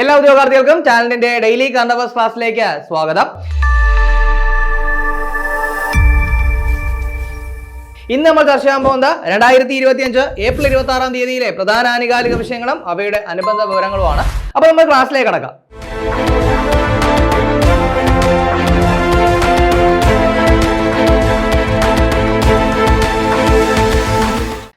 എല്ലാ ഉദ്യോഗാർത്ഥികൾക്കും ചാനലിന്റെ daily current ക്ലാസ്സിലേക്ക് സ്വാഗതം. ഇന്ന് നമ്മൾ ചർച്ച ചെയ്യാൻ പോകുന്നത് രണ്ടായിരത്തി ഇരുപത്തി അഞ്ച് ഏപ്രിൽ ഇരുപത്തി ആറാം തീയതിയിലെ പ്രധാന ആനുകാലിക വിഷയങ്ങളും അവയുടെ അനുബന്ധ വിവരങ്ങളുമാണ്. അപ്പൊ നമ്മൾ ക്ലാസ്സിലേക്ക് കടക്കാം.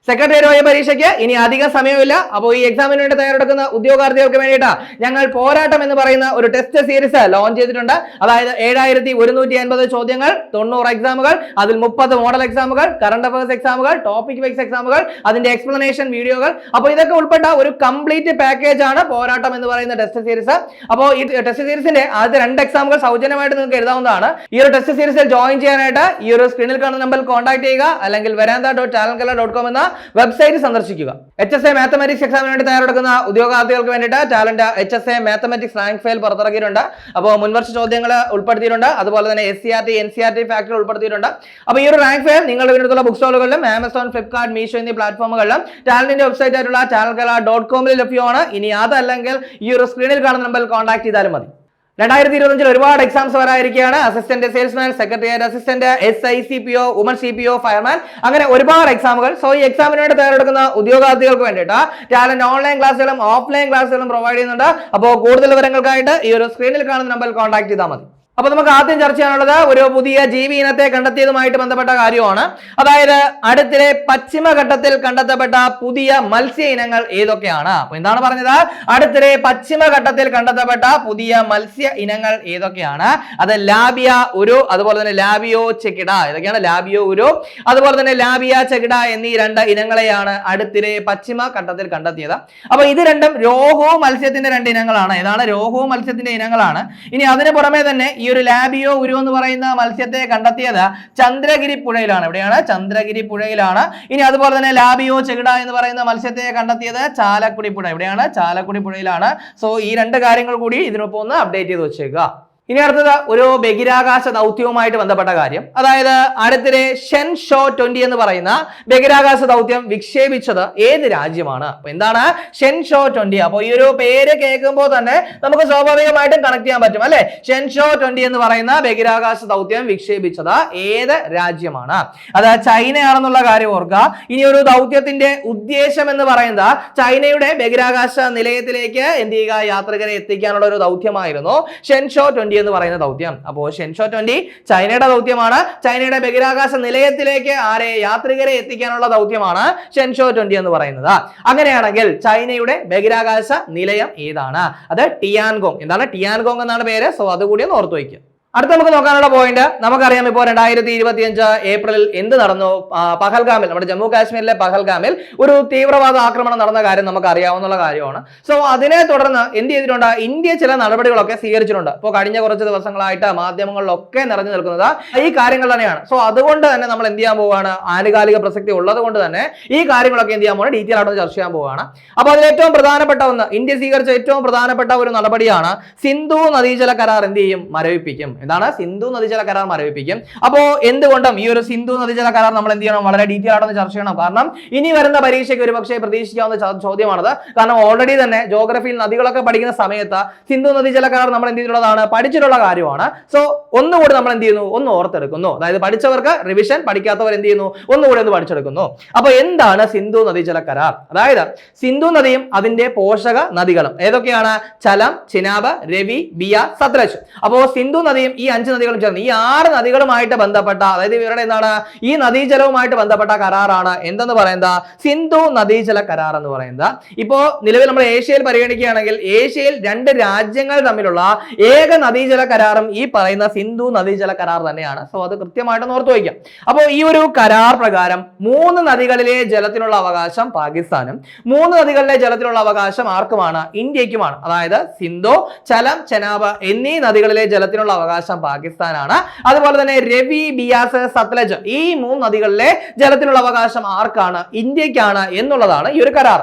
സെക്രട്ടറി വഴി പരീക്ഷയ്ക്ക് ഇനി അധികം സമയമില്ല. അപ്പോൾ ഈ എക്സാമിന് വേണ്ടി തയ്യാറെടുക്കുന്ന ഉദ്യോഗാർത്ഥികൾക്ക് വേണ്ടിയിട്ട് ഞങ്ങൾ പോരാട്ടം എന്ന് പറയുന്ന ഒരു ടെസ്റ്റ് സീരീസ് ലോഞ്ച് ചെയ്തിട്ടുണ്ട്. അതായത് ഏഴായിരത്തി ഒരുന്നൂറ്റി അൻപത് ചോദ്യങ്ങൾ തൊണ്ണൂറ് എക്സാമുകൾ അതിൽ മുപ്പത് മോഡൽ എക്സാമുകൾ കറണ്ട് അഫയേഴ്സ് എക്സാമുകൾ ടോപ്പിക് വൈസ് എക്സാമുകൾ അതിന്റെ എക്സ്പ്ലനേഷൻ വീഡിയോകൾ അപ്പോൾ ഇതൊക്കെ ഉൾപ്പെട്ട ഒരു കംപ്ലീറ്റ് പാക്കേജ് ആണ് പോരാട്ടം എന്ന് പറയുന്ന ടെസ്റ്റ് സീരീസ് അപ്പോൾ ഈ ടെസ്റ്റ് സീരീസിന്റെ ആദ്യത്തെ രണ്ട് എക്സാമുകൾ സൗജന്യമായിട്ട് നിങ്ങൾക്ക് എഴുതാവുന്നതാണ്. ഈ ഒരു ടെസ്റ്റ് സീരീസിൽ ജോയിൻ ചെയ്യാനായിട്ട് ഈ ഒരു സ്ക്രീനിൽ കാണുന്ന നമ്പറിൽ കോൺടാക്ട് ചെയ്യുക. അല്ലെങ്കിൽ Varantha dot channel Kala dot com എന്ന വെബ്സൈറ്റ് സന്ദർശിക്കുക. എച്ച് എസ് എ മാത്തമാറ്റിക്സ് എക്സാമിന് വേണ്ടി തയ്യാറെടുക്കുന്ന ഉദ്യോഗാർത്ഥികൾക്ക് വേണ്ടിയിട്ട് talent H S A mathematics rank file പുറത്തിറക്കിയിട്ടുണ്ട്. അപ്പോൾ മുൻവർഷ ചോദ്യങ്ങൾ ഉൾപ്പെടുത്തിയിട്ടുണ്ട്. അതുപോലെ തന്നെ S C R T N C R T factor ഉൾപ്പെടുത്തിയിട്ടുണ്ട്. അപ്പോൾ ഈ ഒരു റാങ്ക് ഫയൽ നിങ്ങളുടെ വീട്ടിലുള്ള ബുക്ക് സ്റ്റോളുകളിലും ആമസോൺ ഫ്ലിപ്കാർട്ട് മീഷോ എന്നീ പ്ലാറ്റ്ഫോമുകളിലും ടാലന്റിന്റെ വെബ്സൈറ്റ് ആയിട്ടുള്ള ടാലൻ കല ഡോട്ട് കോമിൽ ലഭ്യമാണ്. ഇനി അതല്ലെങ്കിൽ ഈ ഒരു സ്ക്രീനിൽ കാണുന്ന നമ്പറിൽ കോൺടാക്ട് ചെയ്താലും മതി. രണ്ടായിരത്തി ഇരുപത്തഞ്ചിൽ ഒരുപാട് exams വരായിരിക്കുകയാണ് assistant salesman secretariat assistant S I C P O woman C P O fireman അങ്ങനെ ഒരുപാട് എക്സാമുകൾ സോ ഈ എക്സാമിന് വേണ്ടി തയ്യാറെടുക്കുന്ന ഉദ്യോഗാർത്ഥികൾക്ക് വേണ്ടിയിട്ട് ടാലന്റ് ഓൺലൈൻ ക്ലാസ്സുകളും ഓഫ്ലൈൻ ക്ലാസ്സുകളും പ്രൊവൈഡ് ചെയ്യുന്നുണ്ട്. അപ്പോൾ കൂടുതൽ വിവരങ്ങൾക്കായിട്ട് ഈ ഒരു സ്ക്രീനിൽ കാണുന്ന നമ്പറിൽ കോൺടാക്ട് ചെയ്താൽ മതി. അപ്പൊ നമുക്ക് ആദ്യം ചർച്ച ചെയ്യാനുള്ളത് ഒരു പുതിയ ജീവി ഇനത്തെ കണ്ടെത്തിയതുമായിട്ട് ബന്ധപ്പെട്ട കാര്യമാണ്. അതായത് അടുത്തിടെ പശ്ചിമഘട്ടത്തിൽ കണ്ടെത്തപ്പെട്ട പുതിയ മത്സ്യ ഇനങ്ങൾ ഏതൊക്കെയാണ്? അപ്പൊ എന്താണ് പറഞ്ഞത്? അടുത്തിടെ പശ്ചിമഘട്ടത്തിൽ കണ്ടെത്തപ്പെട്ട പുതിയ മത്സ്യ ഇനങ്ങൾ ഏതൊക്കെയാണ്? അത് ലാബിയ ഉരു അതുപോലെ തന്നെ ലാബിയോ ചെക്കിട ഇതൊക്കെയാണ് ലാബിയോ ഉരു അതുപോലെ തന്നെ ലാബിയ ചെകിട എന്നീ രണ്ട് ഇനങ്ങളെയാണ് അടുത്തിടെ പശ്ചിമഘട്ടത്തിൽ കണ്ടെത്തിയത്. അപ്പൊ ഇത് രണ്ടും രോഹു മത്സ്യത്തിന്റെ രണ്ട് ഇനങ്ങളാണ്. ഏതാണ്? രോഹു മത്സ്യത്തിന്റെ ഇനങ്ങളാണ്. ഇനി അതിന് പുറമെ തന്നെ ഈ ഒരു ലാബിയോ ഉരു എന്ന് പറയുന്ന മത്സ്യത്തെ കണ്ടെത്തിയത് ചന്ദ്രഗിരി പുഴയിലാണ്. എവിടെയാണ്? ചന്ദ്രഗിരി പുഴയിലാണ്. ഇനി അതുപോലെ തന്നെ ലാബിയോ ചെകിട എന്ന് പറയുന്ന മത്സ്യത്തെ കണ്ടെത്തിയത് ചാലക്കുടി പുഴ. എവിടെയാണ്? ചാലക്കുടി പുഴയിലാണ്. സോ ഈ രണ്ട് കാര്യങ്ങൾ കൂടി ഇതിനൊപ്പം ഒന്ന് അപ്ഡേറ്റ് ചെയ്ത് വെച്ചേക്കുക. ഇനി അടുത്തത് ഒരു ബഹിരാകാശ ദൗത്യവുമായിട്ട് ബന്ധപ്പെട്ട കാര്യം. അതായത് അടുത്തിടെ ഷെൻ ഷോ ട്വന്റി എന്ന് പറയുന്ന ബഹിരാകാശ ദൗത്യം വിക്ഷേപിച്ചത് ഏത് രാജ്യമാണ്? അപ്പൊ എന്താണ് ഷെൻ ഷോ ട്വന്റി? അപ്പോൾ ഈ ഒരു പേര് കേൾക്കുമ്പോൾ തന്നെ നമുക്ക് സ്വാഭാവികമായിട്ടും കണക്ട് ചെയ്യാൻ പറ്റും അല്ലെ? ഷെൻ ഷോ ട്വന്റി എന്ന് പറയുന്ന ബഹിരാകാശ ദൗത്യം വിക്ഷേപിച്ചത് ഏത് രാജ്യമാണ്? അത് ചൈനയാണെന്നുള്ള കാര്യം ഓർക്കുക. ഇനി ഒരു ദൗത്യത്തിന്റെ ഉദ്ദേശം എന്ന് പറയുന്നത് ചൈനയുടെ ബഹിരാകാശ നിലയത്തിലേക്ക് എന്ത് ചെയ്യുക? യാത്രികരെ എത്തിക്കാനുള്ള ഒരു ദൗത്യമായിരുന്നു ഷെൻ ഷോ ട്വന്റി എന്ന് പറയുന്ന ദൗത്യം. അപ്പോൾ ഷെൻഷോ ട്വന്റി ചൈനയുടെ ദൗത്യമാണ്. ചൈനയുടെ ബഹിരാകാശ നിലയത്തിലേക്ക് ആരെ യാത്രികരെ എത്തിക്കാനുള്ള ദൗത്യമാണ് ഷെൻഷോ ട്വന്റി എന്ന് പറയുന്നത്. അങ്ങനെയാണെങ്കിൽ ചൈനയുടെ ബഹിരാകാശ നിലയം ഏതാണ്? അത് ടിയാൻഗോങ് എന്താണ് ടിയാൻഗോങ് എന്നാണ് പേര്. സോ അതുകൂടി ഒന്ന് ഓർത്തു വയ്ക്കുക അടുത്ത നമുക്ക് നോക്കാനുള്ള പോയിന്റ് നമുക്കറിയാം ഇപ്പോൾ രണ്ടായിരത്തി ഇരുപത്തി അഞ്ച് ഏപ്രിലിൽ എന്ത് നടന്നു? പഹൽഗാമിൽ നമ്മുടെ ജമ്മു കാശ്മീരിലെ പഹൽഗാമിൽ ഒരു തീവ്രവാദ ആക്രമണം നടന്ന കാര്യം നമുക്ക് അറിയാവുന്ന കാര്യമാണ്. സോ അതിനെ തുടർന്ന് എന്ത് ചെയ്തിട്ടുണ്ട്? ഇന്ത്യ ചില നടപടികളൊക്കെ സ്വീകരിച്ചിട്ടുണ്ട്. ഇപ്പോൾ കഴിഞ്ഞ കുറച്ച് ദിവസങ്ങളായിട്ട് മാധ്യമങ്ങളിലൊക്കെ നിറഞ്ഞു നിൽക്കുന്നത് ഈ കാര്യങ്ങൾ തന്നെയാണ്. സോ അതുകൊണ്ട് തന്നെ നമ്മൾ എന്ത് ചെയ്യാൻ പോവുകയാണ് ആനുകാലിക പ്രസക്തി ഉള്ളത് കൊണ്ട് തന്നെ ഈ കാര്യങ്ങളൊക്കെ എന്ത് ചെയ്യാൻ പോകുന്നത് ഡീറ്റെയിൽ ആയിട്ട് ചർച്ച ചെയ്യാൻ പോവുകയാണ് അപ്പോൾ അതിൽ ഏറ്റവും പ്രധാനപ്പെട്ട ഒന്ന് ഇന്ത്യ സ്വീകരിച്ച ഏറ്റവും പ്രധാനപ്പെട്ട ഒരു നടപടിയാണ് സിന്ധു നദീജല കരാർ എന്ത് ചെയ്യും? മരവിപ്പിക്കും എന്താണ്? സിന്ധു നദീജല കരാർ മരവിപ്പിക്കും. അപ്പോ എന്തുകൊണ്ടും ഈ ഒരു സിന്ധു നദീജല കരാർ നമ്മൾ എന്ത് ചെയ്യണം? വളരെ ഡീറ്റെയിൽ ആയിട്ടൊന്ന് ചർച്ച ചെയ്യണം. കാരണം ഇനി വരുന്ന പരീക്ഷയ്ക്ക് ഒരു പക്ഷേ പ്രതീക്ഷിക്കാവുന്ന ചോദ്യമാണത്. കാരണം ഓൾറെഡി തന്നെ ജോഗ്രഫിയിൽ നദികളൊക്കെ പഠിക്കുന്ന സമയത്ത് സിന്ധു നദീജല കരാർ നമ്മൾ എന്ത് ചെയ്തിട്ടുള്ളതാണ്? പഠിച്ചിട്ടുള്ള കാര്യമാണ്. സോ ഒന്നുകൂടി നമ്മൾ എന്ത് ചെയ്യുന്നു? ഒന്ന് ഓർത്തെടുക്കുന്നു. അതായത് പഠിച്ചവർക്ക് റിവിഷൻ പഠിക്കാത്തവർ എന്ത് ചെയ്യുന്നു? ഒന്നുകൂടി ഒന്ന് പഠിച്ചെടുക്കുന്നു. അപ്പൊ എന്താണ് സിന്ധു നദീജല കരാർ? അതായത് സിന്ധു നദിയും അതിന്റെ പോഷക നദികളും ഏതൊക്കെയാണ്? ചലം ചിനാബ് രവി ബിയ സത്രജ് അപ്പോ സിന്ധു നദിയും ഈ അഞ്ച് നദികളും ചേർന്ന് ഈ ആറ് നദികളുമായിട്ട് ബന്ധപ്പെട്ട അതായത് ഇവരുടെ എന്താണ് ഈ നദീജലവുമായിട്ട് ബന്ധപ്പെട്ട കരാറാണ് എന്തെന്ന് പറയുന്നത്? സിന്ധു നദീജല കരാർ എന്ന് പറയുന്നത്. ഇപ്പോ നിലവിൽ നമ്മൾ ഏഷ്യയിൽ പരിഗണിക്കുകയാണെങ്കിൽ ഏഷ്യയിൽ രണ്ട് രാജ്യങ്ങൾ തമ്മിലുള്ള ഏക നദീജല കരാറും ഈ പറയുന്ന സിന്ധു നദീജല കരാർ തന്നെയാണ്. സോ അത് കൃത്യമായിട്ട് ഓർത്തു വയ്ക്കാം അപ്പോൾ ഈ ഒരു കരാർ പ്രകാരം മൂന്ന് നദികളിലെ ജലത്തിനുള്ള അവകാശം പാകിസ്ഥാനും മൂന്ന് നദികളിലെ ജലത്തിനുള്ള അവകാശം ആർക്കുമാണ്? ഇന്ത്യക്കുമാണ്. അതായത് സിന്ധു ചലം ചെനാബ് എന്നീ നദികളിലെ ജലത്തിനുള്ള അവകാശം അവകാശം പാകിസ്ഥാനാണ്. അതുപോലെ തന്നെ രവി ബിയാസ് സത്ലജ് ഈ മൂന്ന് നദികളിലെ ജലത്തിനുള്ള അവകാശം ആർക്കാണ്? ഇന്ത്യക്കാണ് എന്നുള്ളതാണ് ഈ ഒരു കരാർ.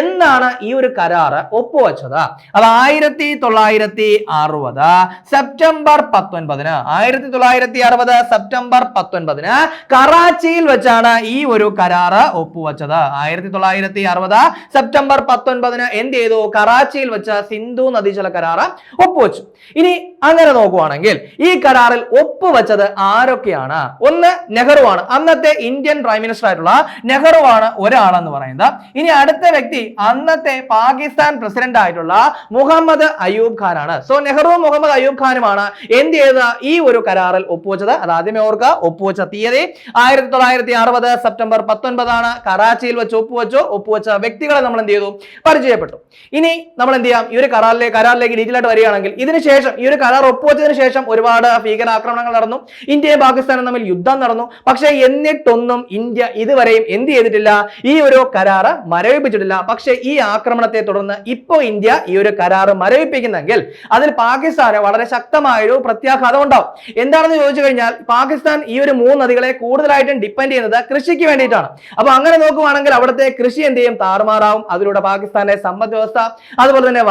എന്നാണ് ഈ ഒരു കരാർ ഒപ്പുവെച്ചത്? അത് ആയിരത്തി തൊള്ളായിരത്തി അറുപത് സെപ്റ്റംബർ പത്തൊൻപതിന്. ആയിരത്തി തൊള്ളായിരത്തി അറുപത് സെപ്റ്റംബർ പത്തൊൻപതിന് കറാച്ചിയിൽ വെച്ചാണ് ഈ ഒരു കരാർ ഒപ്പുവെച്ചത്. ആയിരത്തി തൊള്ളായിരത്തി അറുപത് സെപ്റ്റംബർ പത്തൊൻപതിന് എന്ത് ചെയ്തു? കറാച്ചിയിൽ വെച്ച സിന്ധു നദീജല കരാർ ഒപ്പുവെച്ചു. ഇനി അങ്ങനെ നോക്കുവാണെങ്കിൽ ഈ കരാറിൽ ഒപ്പുവെച്ചത് ആരൊക്കെയാണ്? ഒന്ന് നെഹ്റു ആണ് അന്നത്തെ ഇന്ത്യൻ പ്രൈം മിനിസ്റ്റർ ആയിട്ടുള്ള നെഹ്റു ആണ് ഒരാളെന്ന് പറയുന്നത്. ഇനി അടുത്ത വ്യക്തി അന്നത്തെ പാകിസ്ഥാൻ പ്രസിഡന്റ് ആയിട്ടുള്ള മുഹമ്മദ് അയൂബ് ഖാനാണ്. സോ നെഹ്റുവും മുഹമ്മദ് അയൂബ് ഖാനുമാണ് എന്ത് ചെയ്ത ഈ ഒരു കരാറിൽ ഒപ്പുവെച്ചത്. അത് ആദ്യമേ ഓർക്കുക ഒപ്പുവെച്ച തീയതി ആയിരത്തി തൊള്ളായിരത്തി അറുപത് സെപ്റ്റംബർ പത്തൊൻപതാണ്. കറാച്ചിയിൽ വെച്ച് ഒപ്പുവെച്ചു. ഒപ്പുവെച്ച വ്യക്തികളെ നമ്മൾ എന്ത് ചെയ്തു? പരിചയപ്പെട്ടു. ഇനി നമ്മൾ എന്ത് ചെയ്യാം? ഈ ഒരു കരാറിലേക്ക് കരാറിലേക്ക് ഡീറ്റെയിൽ ആയിട്ട് വരികയാണെങ്കിൽ ഇതിനുശേഷം ഈ ഒരു കരാർ ഒപ്പുവെച്ചതിന് ശേഷം ഒരുപാട് ഭീകരാക്രമണങ്ങൾ നടന്നു. ഇന്ത്യയും പാകിസ്ഥാനും തമ്മിൽ യുദ്ധം നടന്നു. പക്ഷേ എന്നിട്ടൊന്നും ഇന്ത്യ ഇതുവരെയും എന്ത് ചെയ്തിട്ടില്ല? ഈ ഒരു കരാറ് മരവിപ്പിച്ചിട്ടില്ല. പക്ഷേ ഈ ആക്രമണത്തെ തുടർന്ന് ഇപ്പോൾ ഇന്ത്യ ഈ ഒരു കരാറ് മരവിപ്പിക്കുന്നെങ്കിൽ അതിൽ പാകിസ്ഥാന് വളരെ ശക്തമായൊരു പ്രത്യാഘാതം ഉണ്ടാവും. എന്താണെന്ന് ചോദിച്ചു കഴിഞ്ഞാൽ പാകിസ്ഥാൻ ഈ ഒരു മൂന്ന് നദികളെ കൂടുതലായിട്ടും ഡിപ്പെൻഡ് ചെയ്യുന്നത് കൃഷിക്ക് വേണ്ടിയിട്ടാണ്. അപ്പൊ അങ്ങനെ നോക്കുവാണെങ്കിൽ അവിടുത്തെ കൃഷി എന്ത് ചെയ്യും? താറുമാറാവും. അതിലൂടെ പാകിസ്ഥാന്റെ സമ്പദ് വ്യവസ്ഥ അതുപോലെ തന്നെ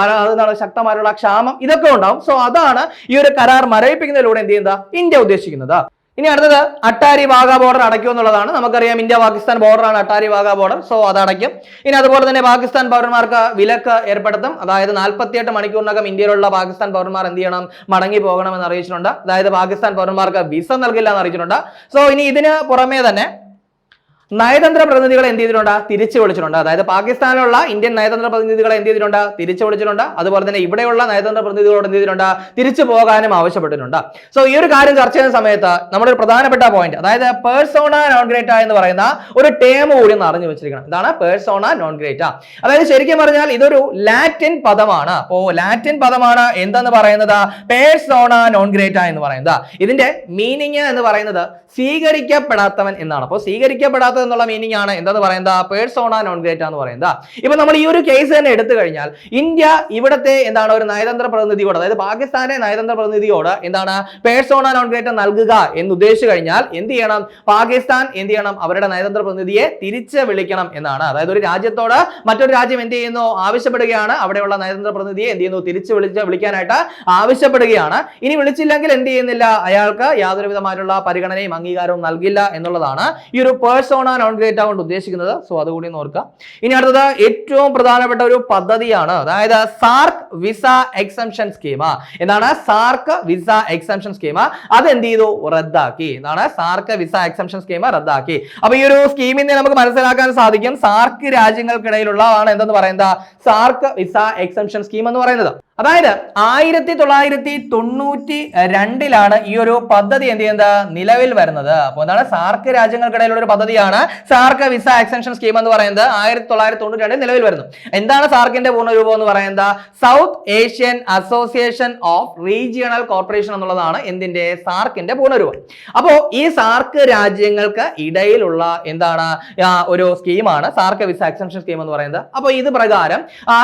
ശക്തമായുള്ള ക്ഷാമം ഇതൊക്കെ ഉണ്ടാവും. സോ അതാണ് ഈ ഒരു കരാർ മരവിപ്പിക്കുന്നതിലൂടെ എന്ത് ചെയ്യുന്നത്? ഇന്ത്യ ഉദ്ദേശിക്കുന്നത്. ഇനി അടുത്തത് അട്ടാരി വാഗ ബോർഡർ അടയ്ക്കും എന്നുള്ളതാണ്. നമുക്കറിയാം ഇന്ത്യ പാകിസ്ഥാൻ ബോർഡറാണ് അട്ടാരി വാഗ ബോർഡർ സോ അത് അടയ്ക്കും ഇനി അതുപോലെ തന്നെ പാകിസ്ഥാൻ പൗരന്മാർക്ക് വിലക്ക് ഏർപ്പെടുത്തും. അതായത് നാൽപ്പത്തിയെട്ട് മണിക്കൂറിനകം ഇന്ത്യയിലുള്ള പാകിസ്ഥാൻ പൗരന്മാർ എന്ത് ചെയ്യണം? മടങ്ങി പോകണമെന്ന് അറിയിച്ചിട്ടുണ്ട്. അതായത് പാകിസ്ഥാൻ പൗരന്മാർക്ക് വിസ നൽകില്ല എന്ന് അറിയിച്ചിട്ടുണ്ട്. സോ ഇനി ഇതിന് പുറമേ തന്നെ നയതന്ത്ര പ്രതിനിധികളെ എന്ത് ചെയ്തിട്ടുണ്ട്? തിരിച്ചു വിളിച്ചിട്ടുണ്ട്. അതായത് പാകിസ്ഥാനിലുള്ള ഇന്ത്യൻ നയതന്ത്ര പ്രതിനിധികളെ എന്ത് ചെയ്തിട്ടുണ്ട്? തിരിച്ചു വിളിച്ചിട്ടുണ്ട്. അതുപോലെ തന്നെ ഇവിടെയുള്ള നയതന്ത്ര പ്രതിനിധികളോട് എന്ത് ചെയ്തിട്ടുണ്ട്? തിരിച്ചു പോകാനും ആവശ്യപ്പെട്ടിട്ടുണ്ട്. സോ ഈ ഒരു കാര്യം ചർച്ച ചെയ്യുന്ന സമയത്ത് നമ്മുടെ ഒരു പ്രധാനപ്പെട്ട പോയിന്റ് അതായത് പേഴ്സോണ നോൺ ഗ്രേറ്റ എന്ന് പറയുന്ന ഒരു ടേം കൂടി ഒന്ന് അറിഞ്ഞു വെച്ചിരിക്കണം. ഇതാണ് പേഴ്സോണ നോൺ ഗ്രേറ്റ അതായത് ശരിക്കും പറഞ്ഞാൽ ഇതൊരു ലാറ്റിൻ പദമാണ്. അപ്പോ ലാറ്റിൻ പദമാണ് എന്തെന്ന് പറയുന്നത്? പേഴ്സോണ നോൺ ഗ്രേറ്റ എന്ന് പറയുന്നത്. ഇതിന്റെ മീനിങ് എന്ന് പറയുന്നത് സ്വീകരിക്കപ്പെടാത്തവൻ എന്നാണ്. അപ്പോൾ എന്നുള്ള മീനിങ് ആണ്. എന്താ പറയുന്നത്? പേഴ്സോണ നോൺ ഗ്രേറ്റ എന്ന് പറയുന്നത്. ഇപ്പൊ നമ്മൾ ഈ ഒരു കേസ് തന്നെ എടുത്തു കഴിഞ്ഞാൽ ഇന്ത്യ ഇവിടത്തെ എന്താണ് ഒരു നയതന്ത്ര പ്രതിനിധിയോട് അതായത് പാകിസ്ഥാന്റെ നയതന്ത്ര പ്രതിനിധിയോട് എന്താണ് പേഴ്സോണ നോൺ ഗ്രേറ്റ നൽകുക എന്ന് ഉദ്ദേശിച്ചു കഴിഞ്ഞാൽ എന്ത് ചെയ്യണം? പാകിസ്ഥാൻ എന്ത് ചെയ്യണം? അവരുടെ നയതന്ത്ര പ്രതിനിധിയെ തിരിച്ച് വിളിക്കണം എന്നാണ്. അതായത് ഒരു രാജ്യത്തോട് മറ്റൊരു രാജ്യം എന്ത് ചെയ്യുന്നു? ആവശ്യപ്പെടുകയാണ്. അവിടെയുള്ള നയതന്ത്ര പ്രതിനിധിയെ എന്ത് ചെയ്യുന്നു? തിരിച്ച് വിളിച്ച് വിളിക്കാനായിട്ട് ആവശ്യപ്പെടുകയാണ്. ഇനി വിളിച്ചില്ലെങ്കിൽ എന്ത് ചെയ്യുന്നില്ല? അയാൾക്ക് യാതൊരു വിധമായിട്ടുള്ള പരിഗണനയും അംഗീകാരവും നൽകില്ല എന്നുള്ളതാണ് ഈ ഒരു പേഴ്സോണ നോൺ ഗ്രേറ്റ് കൊണ്ട് ഉദ്ദേശിക്കുന്നത്. സോ അതുകൂടി ഒന്ന് ഓർക്കുക. ഇനി അടുത്തത് ഏറ്റവും പ്രധാനപ്പെട്ട ഒരു പദ്ധതിയാണ്. അതായത് സാർക്ക് വിസ എക്സംഷൻ സ്കീമ എന്താണ്? സാർക്ക് വിസ എക്സംഷൻ സ്കീമ അത് എന്ത് ചെയ്തു? റദ്ദാക്കി. എന്താണ്? സാർക്ക് വിസ എക്സംഷൻ സ്കീമ റദ്ദാക്കി. അപ്പൊ ഈ ഒരു സ്കീമിൽ നിന്ന് നമുക്ക് മനസ്സിലാക്കാൻ സാധിക്കും. സാർക്ക് രാജ്യങ്ങൾക്കിടയിലുള്ളതാണ് എന്തെന്ന് പറയുന്നത്? സാർക്ക് വിസ എക്സംഷൻ സ്കീം എന്ന് പറയുന്നത്. അതായത് ആയിരത്തി തൊള്ളായിരത്തി തൊണ്ണൂറ്റി രണ്ടിലാണ് ഈ ഒരു പദ്ധതി എന്ത് ചെയ്യുന്നത്? നിലവിൽ വരുന്നത്. അപ്പോൾ എന്താണ്? സാർക്ക് രാജ്യങ്ങൾക്കിടയിലുള്ള ഒരു പദ്ധതിയാണ് സാർക്ക് വിസ എക്സ്റ്റൻഷൻ സ്കീം എന്ന് പറയുന്നത്. ആയിരത്തി തൊള്ളായിരത്തി തൊണ്ണൂറ്റി രണ്ടിൽ നിലവിൽ വരുന്നു. എന്താണ് സാർക്കിന്റെ പൂർണരൂപം എന്ന് പറയുന്നത്? South Asian association of regional corporation എന്നുള്ളതാണ് എന്തിന്റെ? സാർക്കിന്റെ പൂർണരൂപം. അപ്പോൾ ഈ സാർക്ക് രാജ്യങ്ങൾക്ക് ഇടയിലുള്ള എന്താണ്? ഒരു സ്കീമാണ് സാർക്ക് വിസ എക്സ്റ്റൻഷൻ സ്കീം എന്ന് പറയുന്നത്. അപ്പോൾ ഇത് പ്രകാരം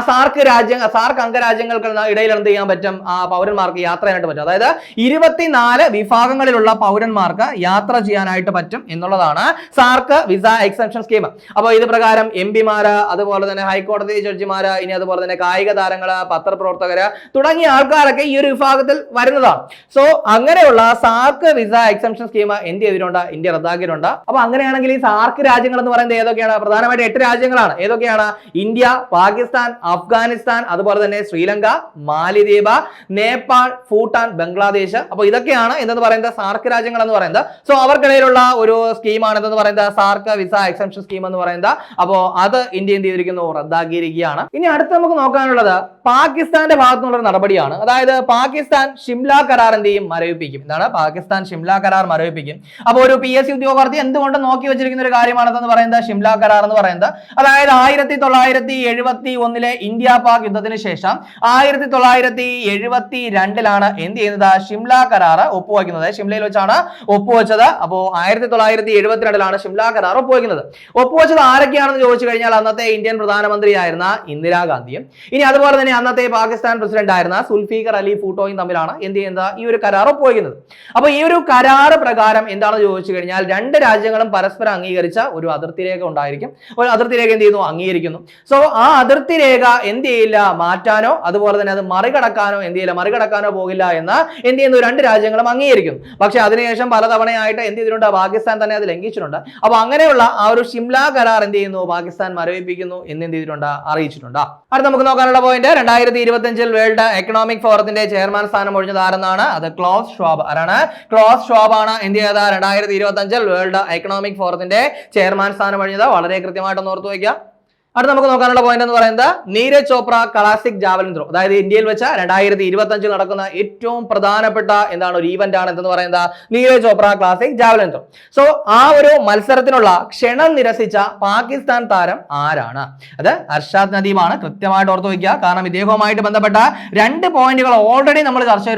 സാർക്ക് രാജ്യ സാർക്ക് അംഗരാജ്യങ്ങൾക്ക് ഇടയിൽ എന്ത് ചെയ്യാൻ പറ്റും? ആ പൗരന്മാർക്ക് യാത്ര ചെയ്യാനായിട്ട് പറ്റും. അതായത് ഇരുപത്തിനാല് വിഭാഗങ്ങളിലുള്ള പൗരന്മാർക്ക് യാത്ര ചെയ്യാനായിട്ട് പറ്റും എന്നുള്ളതാണ് സാർക്ക് വിസ എക്സംഷൻ സ്കീം. അപ്പോൾ ഇത് പ്രകാരം എം പിമാര് അതുപോലെ തന്നെ ഹൈക്കോടതി ജഡ്ജിമാര് ഇനി അതുപോലെ തന്നെ കായിക താരങ്ങൾ പത്രപ്രവർത്തകര് തുടങ്ങിയ ആൾക്കാരൊക്കെ ഈ ഒരു വിഭാഗത്തിൽ വരുന്നതാണ്. സോ അങ്ങനെയുള്ള സാർക്ക് വിസ എക്സംഷൻ സ്കീം എന്ത് ചെയ്തിട്ടുണ്ട്? ഇന്ത്യ റദ്ദാക്കിയിട്ടുണ്ട്. അപ്പൊ അങ്ങനെയാണെങ്കിൽ ഈ സാർക്ക് രാജ്യങ്ങൾ എന്ന് പറയുന്നത് ഏതൊക്കെയാണ്? പ്രധാനമായിട്ട് എട്ട് രാജ്യങ്ങളാണ്. ഏതൊക്കെയാണ്? ഇന്ത്യ പാകിസ്ഥാൻ അഫ്ഗാനിസ്ഥാൻ അതുപോലെ തന്നെ ശ്രീലങ്ക മാലിദ്വീപ് നേപ്പാൾ ഭൂട്ടാൻ ബംഗ്ലാദേശ്. അപ്പൊ ഇതൊക്കെയാണ് എന്തെന്ന് പറയുന്നത്? സാർക്ക് രാജ്യങ്ങൾ എന്ന് പറയുന്നത്. സോ അവർക്കിടയിലുള്ള ഒരു സ്കീമാണ് എന്തെന്ന് പറയുന്നത്? സാർക്ക് വിസ എക്സംഷൻ സ്കീം എന്ന് പറയുന്നത്. അപ്പോ അത് ഇന്ത്യ എന്ത് ചെയ്തിരിക്കുന്നു? റദ്ദാക്കിയിരിക്കുകയാണ്. ഇനി അടുത്ത് നമുക്ക് നോക്കാനുള്ളത് പാകിസ്ഥാന്റെ ഭാഗത്തു നിന്നുള്ള ഒരു നടപടിയാണ്. അതായത് പാകിസ്ഥാൻ ഷിംല കരാർ എന്ത് ചെയ്യും മരവിപ്പിക്കും. എന്താണ്? പാകിസ്ഥാൻ ഷിംല കരാർ മരവിപ്പിക്കും. അപ്പോൾ ഒരു പി എസ് സി ഉദ്യോഗാർത്ഥി എന്തുകൊണ്ട് നോക്കി വെച്ചിരിക്കുന്ന ഒരു കാര്യമാണെന്ന് പറയുന്നത്? ഷിംല കരാർ എന്ന് പറയുന്നത്. അതായത് ആയിരത്തി തൊള്ളായിരത്തി എഴുപത്തി ഒന്നിലെ ഇന്ത്യ പാക് യുദ്ധത്തിന് ശേഷം ആയിരത്തി ആയിരത്തി തൊള്ളായിരത്തി എഴുപത്തി രണ്ടിലാണ് എന്ത് ചെയ്യുന്നത്? ഷിംല കരാറ് ഒപ്പുവയ്ക്കുന്നത്. ഷിംലയിൽ വെച്ചാണ് ഒപ്പുവെച്ചത്. അപ്പോൾ ആയിരത്തി തൊള്ളായിരത്തി എഴുപത്തിരണ്ടിലാണ് ഷിംല കരാർ ഒപ്പുവയ്ക്കുന്നത്. ഒപ്പുവെച്ചത് ആരൊക്കെയാണെന്ന് ചോദിച്ചു കഴിഞ്ഞാൽ അന്നത്തെ ഇന്ത്യൻ പ്രധാനമന്ത്രിയായിരുന്ന ഇന്ദിരാഗാന്ധിയും. ഇനി അതുപോലെ തന്നെ അന്നത്തെ പാകിസ്ഥാൻ പ്രസിഡന്റ് ആയിരുന്ന സുൽഫീഖർ അലി ഫൂട്ടോയും തമ്മിലാണ് എന്ത് ചെയ്യുന്നത്? ഈ ഒരു കരാർ ഒപ്പുവയ്ക്കുന്നത്. അപ്പോൾ ഈ ഒരു കരാറ് പ്രകാരം എന്താണെന്ന് ചോദിച്ചു കഴിഞ്ഞാൽ രണ്ട് രാജ്യങ്ങളും പരസ്പരം അംഗീകരിച്ച ഒരു അതിർത്തി രേഖ ഉണ്ടായിരിക്കും. ഒരു അതിർത്തി രേഖ എന്ത് ചെയ്യുന്നു? അംഗീകരിക്കുന്നു. സോ ആ അതിർത്തി രേഖ എന്ത് ചെയ്യില്ല? മാറ്റാനോ അതുപോലെ തന്നെ അത് മറികടക്കാനോ എന്ത് ചെയ്യില്ല മറികടക്കാനോ പോകില്ല എന്ന് എന്ത് ചെയ്യുന്നു? രണ്ട് രാജ്യങ്ങളും അംഗീകരിക്കുന്നു. പക്ഷെ അതിനുശേഷം പലതവണയായിട്ട് എന്ത് ചെയ്തിട്ടുണ്ട്? പാകിസ്ഥാൻ തന്നെ അത് ലംഘിച്ചിട്ടുണ്ട്. അപ്പോൾ അങ്ങനെയുള്ള ആ ഒരു ഷിംല കരാർ എന്ത് ചെയ്യുന്നു? പാകിസ്ഥാൻ മരവിപ്പിക്കുന്നു എന്ന് എന്ത് ചെയ്തിട്ടുണ്ട്? അറിയിച്ചിട്ടുണ്ട്. അടുത്ത നമുക്ക് നോക്കാനുള്ള പോയിന്റ് രണ്ടായിരത്തി ഇരുപത്തിയഞ്ചിൽ വേൾഡ് എക്കണോമിക് ഫോറത്തിന്റെ ചെയർമാൻ സ്ഥാനം ഒഴിഞ്ഞത് ആരെന്നാണ്? അത് ക്ലോസ് ഷോബ് ആരാണ്? ക്ലോസ് ഷോബ് ആണ് എന്ത് ചെയ്ത രണ്ടായിരത്തി ഇരുപത്തി അഞ്ചിൽ വേൾഡ് എക്കണോമിക് ഫോറത്തിന്റെ ചെയർമാൻ സ്ഥാനം ഒഴിഞ്ഞത്. വളരെ കൃത്യമായിട്ട് ഓർത്തു വയ്ക്കുക. അടുത്ത നമുക്ക് നോക്കാനുള്ള പോയിന്റ് എന്ന് പറയുന്നത് Neeraj Chopra classic javelin throw അതായത് ഇന്ത്യയിൽ വെച്ച രണ്ടായിരത്തി ഇരുപത്തി അഞ്ചിൽ നടക്കുന്ന ഏറ്റവും പ്രധാനപ്പെട്ട എന്താണ് ഒരു ഈവന്റ് ആണ് എന്തെന്ന് പറയുന്നത് Neeraj Chopra classic javelin throw so ആ ഒരു മത്സരത്തിനുള്ള ക്ഷണം നിരസിച്ച പാകിസ്ഥാൻ താരം ആരാണ്? അത് അർഷാദ് നദീമാണ്. കൃത്യമായിട്ട് ഓർത്തു വയ്ക്കുക. കാരണം ഇദ്ദേഹവുമായിട്ട് ബന്ധപ്പെട്ട രണ്ട് പോയിന്റുകൾ ഓൾറെഡി നമ്മൾ ചർച്ച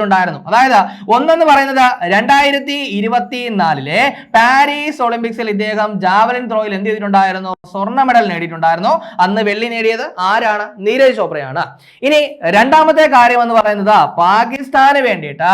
അതായത് ഒന്നെന്ന് പറയുന്നത് രണ്ടായിരത്തി ഇരുപത്തി നാലിലെ പാരീസ് ഒളിമ്പിക്സിൽ ഇദ്ദേഹം ജാവലിൻ ത്രോയിൽ എന്ത് ചെയ്തിട്ടുണ്ടായിരുന്നു? സ്വർണ മെഡൽ നേടിയിട്ടുണ്ടായിരുന്നു. അന്ന് വെള്ളി നേടിയത് ആരാണ്? നീരജ് ചോപ്രയാണ്. ഇനി രണ്ടാമത്തെ കാര്യം എന്ന് പറയുന്നത് പാകിസ്ഥാന് വേണ്ടിയിട്ട്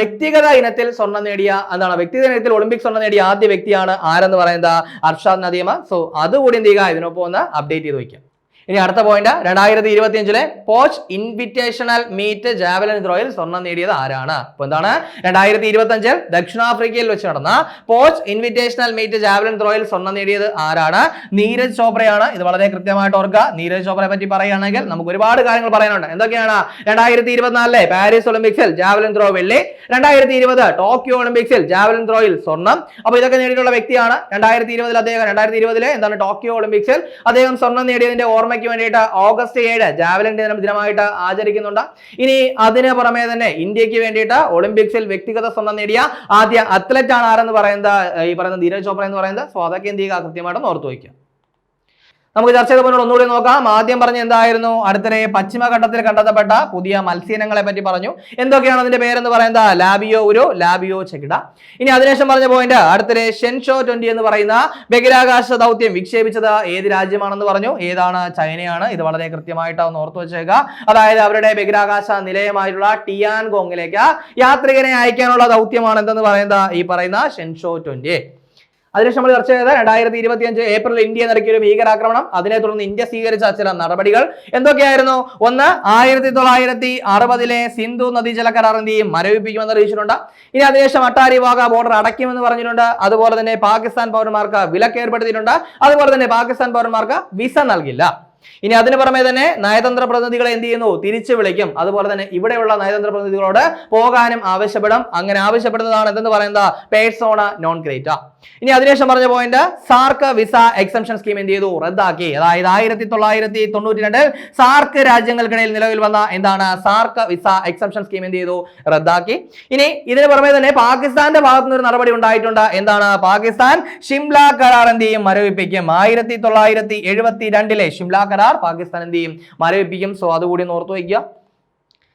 വ്യക്തിഗത ഇനത്തിൽ സ്വർണം നേടിയ എന്താണ് വ്യക്തിഗത ഇനത്തിൽ ഒളിമ്പിക് സ്വർണം നേടിയ ആദ്യ വ്യക്തിയാണ് ആരെന്ന് പറയുന്നത്? അർഷാദ് നദീമ. സോ അതുകൂടി എന്ത് ചെയ്യുക? ഇതിനൊപ്പം ഒന്ന് അപ്ഡേറ്റ് ചെയ്ത് വയ്ക്കുക ഇനി അടുത്ത പോയിന്റ് രണ്ടായിരത്തി ഇരുപത്തി അഞ്ചിലെ പോച്ച് ഇൻവിറ്റേഷണൽ മീറ്റ് ജാവലിൻ ത്രോയിൽ സ്വർണം നേടിയത് ആരാണ്? അപ്പൊ എന്താണ്? രണ്ടായിരത്തി ഇരുപത്തി അഞ്ചിൽ ദക്ഷിണാഫ്രിക്കയിൽ വെച്ച് നടന്ന പോച്ച് ഇൻവിറ്റേഷണൽ മീറ്റ് ജാവലിൻ ത്രോയിൽ സ്വർണം നേടിയത് ആരാണ്? നീരജ് ചോപ്രയാണ്. ഇത് വളരെ കൃത്യമായിട്ട് ഓർക്കുക. നീരജ് ചോപ്രയെ പറ്റി പറയുകയാണെങ്കിൽ നമുക്ക് ഒരുപാട് കാര്യങ്ങൾ പറയാനുണ്ട്. എന്തൊക്കെയാണ്? രണ്ടായിരത്തി ഇരുപത്തിനാലിലെ പാരീസ് ഒളിമ്പിക്സിൽ ജാവലിൻ ത്രോ വെള്ളി. രണ്ടായിരത്തി ഇരുപത് ടോക്കിയോ ഒളിമ്പിക്സിൽ ജാവലിൻ ത്രോയിൽ സ്വർണം. അപ്പൊ ഇതൊക്കെ നേടിയിട്ടുള്ള വ്യക്തിയാണ്. രണ്ടായിരത്തി ഇരുപതിൽ അദ്ദേഹം രണ്ടായിരത്തി ഇരുപതിലെ എന്താണ് ടോക്കിയോ ഒളിമ്പിക്സിൽ അദ്ദേഹം സ്വർണം നേടിയതിന്റെ ഓർമ്മയ്ക്ക് വേണ്ടിയിട്ട് ഓഗസ്റ്റ് ഏഴ് ജാവലിൻ ദിനം ദിനമായിട്ട് ആചരിക്കുന്നുണ്ട്. ഇനി അതിന് പുറമെ തന്നെ ഇന്ത്യയ്ക്ക് വേണ്ടിയിട്ട് ഒളിമ്പിക്സിൽ വ്യക്തിഗത സ്വർണം നേടിയ ആദ്യ അത്ലറ്റ് ആണ് ആരെന്ന് പറയുന്നത് ഈ പറയുന്ന ധീരജ് ചോപ്ര എന്ന് പറയുന്നത്. സോ അതൊക്കെ എന്ത് ചെയ്യുക? കൃത്യമായിട്ട് ഓർത്തു വയ്ക്കുക. നമുക്ക് ചർച്ച ചെയ്ത പോലുള്ള ഒന്നുകൂടി നോക്കാം. ആദ്യം പറഞ്ഞ എന്തായിരുന്നു? അടുത്തിടെ പശ്ചിമഘട്ടത്തിൽ കണ്ടെത്തപ്പെട്ട പുതിയ മത്സ്യങ്ങളെ പറ്റി പറഞ്ഞു. എന്തൊക്കെയാണ് അതിന്റെ പേരെന്ന് പറയുന്നത് ലാബിയോ ഉരു ലാബിയോ ചെകിട. ഇനി അതിനുശേഷം പറഞ്ഞ പോയിന്റ് അടുത്തിടെ ഷെൻഷോ ട്വന്റി എന്ന് പറയുന്ന ബഹിരാകാശ ദൗത്യം വിക്ഷേപിച്ചത് ഏത് രാജ്യമാണെന്ന് പറഞ്ഞു. ഏതാണ്? ചൈനയാണ്. ഇത് വളരെ കൃത്യമായിട്ട് ഒന്ന് ഓർത്തു വെച്ചേക്കുക അതായത് അവരുടെ ബഹിരാകാശ നിലയമായിട്ടുള്ള ടിയാൻ ഗോങ്ങിലേക്ക് യാത്രികനെ അയക്കാനുള്ള ദൗത്യമാണ് എന്തെന്ന് പറയുന്നത് ഈ പറയുന്ന ഷെൻഷോ ട്വന്റി. അതിനുശേഷം നമ്മൾ ചർച്ച ചെയ്തത് രണ്ടായിരത്തി ഇരുപത്തി അഞ്ച് ഏപ്രിൽ ഇന്ത്യ നടക്കിയ ഒരു ഭീകരാക്രമണം. അതിനെ തുടർന്ന് ഇന്ത്യ സ്വീകരിച്ച ചില നടപടികൾ. എന്തൊക്കെയായിരുന്നു? ഒന്ന് ആയിരത്തി തൊള്ളായിരത്തി അറുപതിലെ സിന്ധു നദീജല ചെയ്യും? മരവിപ്പിക്കുമെന്ന് അറിയിച്ചിട്ടുണ്ട്. ഇനി അതിനുശേഷം അട്ടാരി വാഗ ബോർഡർ അടയ്ക്കുമെന്ന് പറഞ്ഞിട്ടുണ്ട്. അതുപോലെ തന്നെ പാകിസ്ഥാൻ പൗരന്മാർക്ക് വിലക്ക് ഏർപ്പെടുത്തിയിട്ടുണ്ട് അതുപോലെ തന്നെ പാകിസ്ഥാൻ പൗരന്മാർക്ക് വിസ നൽകില്ല. ഇനി അതിന് പുറമെ തന്നെ നയതന്ത്ര പ്രതിനിധികളെ എന്ത് ചെയ്യുന്നു? തിരിച്ചു വിളിക്കും. അതുപോലെ തന്നെ ഇവിടെയുള്ള നയതന്ത്ര പ്രതിനിധികളോട് പോകാനും ആവശ്യപ്പെടും. അങ്ങനെ ആവശ്യപ്പെടുന്നതാണ് എന്തെന്ന് പറയുന്നത്? പേഴ്സോണ നോൺ ഗ്രേറ്റ ഇനി അതിനുശേഷം പറഞ്ഞ point SAARC visa exemption scheme എന്ത് ചെയ്തു? റദ്ദാക്കി. അതായത് ആയിരത്തി തൊള്ളായിരത്തി തൊണ്ണൂറ്റി രണ്ടിൽ സാർക്ക് രാജ്യങ്ങൾക്കിടയിൽ നിലവിൽ വന്ന എന്താണ്? സാർക്ക് വിസ എക്സംഷൻ സ്കീം എന്ത് ചെയ്തു? റദ്ദാക്കി. ഇനി ഇതിന് പുറമെ തന്നെ പാകിസ്ഥാന്റെ ഭാഗത്തു ഒരു നടപടി ഉണ്ടായിട്ടുണ്ട്. എന്താണ്? പാകിസ്ഥാൻ ഷിംല കരാർ എന്ത് ചെയ്യും? മരവിപ്പിക്കും. ആയിരത്തി തൊള്ളായിരത്തി എഴുപത്തി രണ്ടിലെ ഷിംല കരാർ പാകിസ്ഥാൻ എന്ത് ചെയ്യും? മരവിപ്പിക്കും. സോ അതുകൂടി ഓർത്തു വയ്ക്കുക.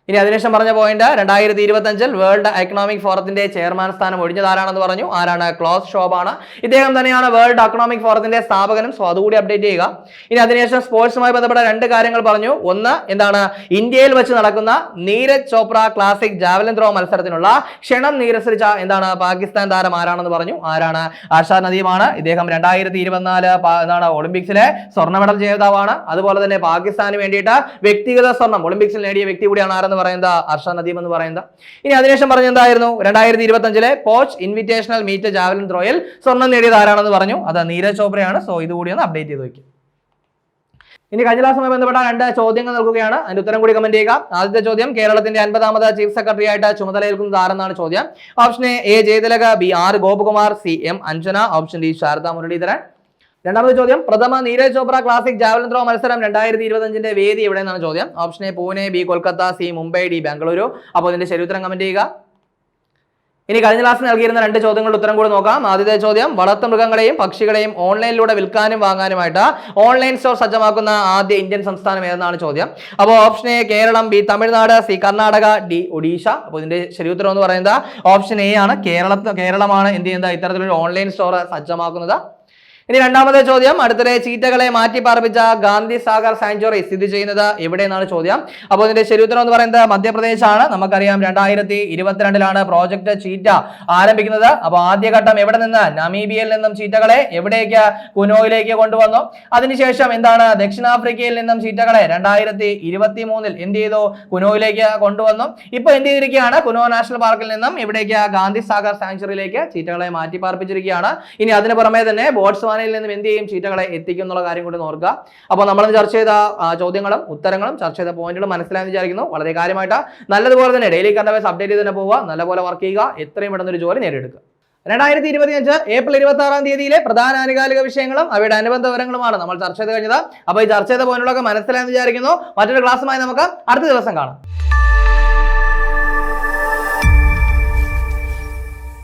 ഇനി അതിനുശേഷം പറഞ്ഞ പോയിന്റ് രണ്ടായിരത്തി ഇരുപത്തി അഞ്ചിൽ വേൾഡ് എക്കണോമിക് ഫോറത്തിന്റെ ചെയർമാൻ സ്ഥാനം ഒഴിഞ്ഞത് ആരാണെന്ന് പറഞ്ഞു? ആരാണ്? ക്ലോസ് ഷോബാണ്. ഇദ്ദേഹം തന്നെയാണ് വേൾഡ് എക്കണോമിക് ഫോറത്തിന്റെ സ്ഥാപകനും. സോ അതുകൂടി അപ്ഡേറ്റ് ചെയ്യുക. ഇനി അതിനുശേഷം സ്പോർട്സുമായി ബന്ധപ്പെട്ട രണ്ട് കാര്യങ്ങൾ പറഞ്ഞു. ഒന്ന് എന്താണ്? ഇന്ത്യയിൽ വെച്ച് നടക്കുന്ന Neeraj Chopra classic javelin throw മത്സരത്തിനുള്ള ക്ഷണം നീരസരിച്ച എന്താണ്? പാകിസ്ഥാൻ താരം ആരാണെന്ന് പറഞ്ഞു. ആരാണ്? ആർഷാദ് നദീമാണ്. ഇദ്ദേഹം രണ്ടായിരത്തി ഇരുപത്തിനാല് എന്താണ്? ഒളിമ്പിക്സിലെ സ്വർണ മെഡൽ ജേതാവാണ്. അതുപോലെ തന്നെ പാകിസ്ഥാന് വേണ്ടിയിട്ട് വ്യക്തിഗത സ്വർണം ഒളിമ്പിക്സിൽ നേടിയ വ്യക്തി കൂടിയാണ് ആരെന്ന് പറയുന്നത് അർഷ നദീം എന്ന് പറയുന്നത്. ഇനി അതിനുശേഷം പറഞ്ഞ എന്തായിരുന്നു? രണ്ടായിരത്തി ഇരുപത്തി അഞ്ചിലെ പോച്ച് ഇൻവിറ്റേഷണൽ മീറ്റ് ജാവലിൻ ത്രോയിൽ സ്വർണം നേടിയത് ആരാണെന്ന് പറഞ്ഞു. അത് നീരജ് ചോപ്രയാണ്. സോ ഇതുകൂടി ഒന്ന് അപ്ഡേറ്റ് ചെയ്ത് വയ്ക്കും ഇനി കഴിഞ്ഞ ക്ലാസ്സുമായി ബന്ധപ്പെട്ട രണ്ട് ചോദ്യങ്ങൾ നൽകുകയാണ്. അതിന്റെ ഉത്തരം കൂടി കമന്റ് ചെയ്യുക. ആദ്യത്തെ ചോദ്യം കേരളത്തിന്റെ അൻപതാമത് ചീഫ് സെക്രട്ടറി ആയിട്ട് ചുമതലയേൽക്കുന്നത് ആരെന്നാണ് ചോദ്യം? Option A Jayathilaka. B R. Gopakumar. C M Anjana. Option D Sharada Muraleedharan. രണ്ടാമത്തെ ചോദ്യം പ്രഥമ Neeraj Chopra classic javelin throw മത്സരം രണ്ടായിരത്തി ഇരുപത്തഞ്ചിന്റെ വേദി എവിടെയെന്നാണ് ചോദ്യം? Option A Pune B Kolkata C Mumbai D Bengaluru. അപ്പോൾ ഇതിന്റെ ശരിയുത്തരം കമന്റ് ചെയ്യുക. ഇനി കഴിഞ്ഞ ക്ലാസ്സിൽ നൽകിയിരുന്ന രണ്ട് ചോദ്യങ്ങളുടെ ഉത്തരം കൂടി നോക്കാം. ആദ്യത്തെ ചോദ്യം വളർത്തു മൃഗങ്ങളെയും പക്ഷികളെയും ഓൺലൈനിലൂടെ വിൽക്കാനും വാങ്ങാനുമായിട്ട് ഓൺലൈൻ സ്റ്റോർ സജ്ജമാക്കുന്ന ആദ്യ ഇന്ത്യൻ സംസ്ഥാനം ഏതെന്നാണ് ചോദ്യം? അപ്പോൾ option A Keralam B Tamil Nadu C Karnataka D Odisha. അപ്പോൾ ഇതിന്റെ ശരിയുത്തരം എന്ന് പറയുന്നത് ഓപ്ഷൻ എ ആണ്. കേരളത്തിൽ കേരളമാണ് എന്ത് ചെയ്യുന്നത്? ഇത്തരത്തിലൊരു ഓൺലൈൻ സ്റ്റോർ സജ്ജമാക്കുന്നത്. ഇനി രണ്ടാമത്തെ ചോദ്യം. അടുത്തിടെ ചീറ്റകളെ മാറ്റി പാർപ്പിച്ച ഗാന്ധി സാഗർ സാഞ്ചുറി സ്ഥിതി ചെയ്യുന്നത് എവിടെയെന്നാണ് ചോദ്യം. അപ്പോൾ ഇതിന്റെ ശരിയുത്തരം എന്ന് പറയുന്നത് മധ്യപ്രദേശാണ്. നമുക്കറിയാം രണ്ടായിരത്തി ഇരുപത്തിരണ്ടിലാണ് പ്രോജക്ട് ചീറ്റ ആരംഭിക്കുന്നത്. അപ്പോൾ ആദ്യഘട്ടം എവിടെ നിന്ന്? നമീബിയയിൽ നിന്നും ചീറ്റകളെ എവിടേക്ക്? കുനോയിലേക്ക് കൊണ്ടുവന്നു. അതിനുശേഷം എന്താണ്? ദക്ഷിണാഫ്രിക്കയിൽ നിന്നും ചീറ്റകളെ രണ്ടായിരത്തി ഇരുപത്തി മൂന്നിൽ എന്ത് ചെയ്തു? കുനോയിലേക്ക് കൊണ്ടുവന്നു. ഇപ്പൊ എന്ത് ചെയ്തിരിക്കുകയാണ്? കുനോ നാഷണൽ പാർക്കിൽ നിന്നും ഇവിടേക്ക് ഗാന്ധി സാഗർ സാങ്ച്വറിയിലേക്ക് ചീറ്റകളെ മാറ്റി പാർപ്പിച്ചിരിക്കുകയാണ്. ഇനി അതിന് പുറമെ തന്നെ ബോട്ട്സ്വാനയിൽ നിന്നും എന്ത് ചെയ്യും? ചീറ്റകളെ എത്തിക്കും എന്നുള്ള കാര്യം കൂടി ഓർക്കുക. അപ്പോൾ നമ്മൾ ചർച്ച ചെയ്ത ചോദ്യങ്ങളും ഉത്തരങ്ങളും ചർച്ച ചെയ്ത പോയിന്റുകളും മനസ്സിലായെന്ന് വിചാരിക്കുന്നു. വളരെ കാര്യമായിട്ട് നല്ലതുപോലെ തന്നെ ഡെയിലി കണ്ടവേഴ്സ് അപ്ഡേറ്റ് ചെയ്ത് തന്നെ പോവുക. നല്ലപോലെ വർക്ക് ചെയ്യുക. എത്രയും പെട്ടെന്ന് ഒരു ജോലി നേടിയെടുക്കുക. രണ്ടായിരത്തി ഇരുപത്തിയഞ്ച് ഏപ്രിൽ ഇരുപത്തി ആറാം തീയതിയിലെ പ്രധാന ആനുകാലിക വിഷയങ്ങളും അവയുടെ അനുബന്ധ വിവരങ്ങളുമാണ് നമ്മൾ ചർച്ച ചെയ്ത് കഴിഞ്ഞത്. അപ്പോൾ ഈ ചർച്ച ചെയ്ത പോയിന്റുകളൊക്കെ മനസ്സിലായെന്ന് വിചാരിക്കുന്നു. മറ്റൊരു ക്ലാസ്സുമായി നമുക്ക് അടുത്ത ദിവസം കാണാം.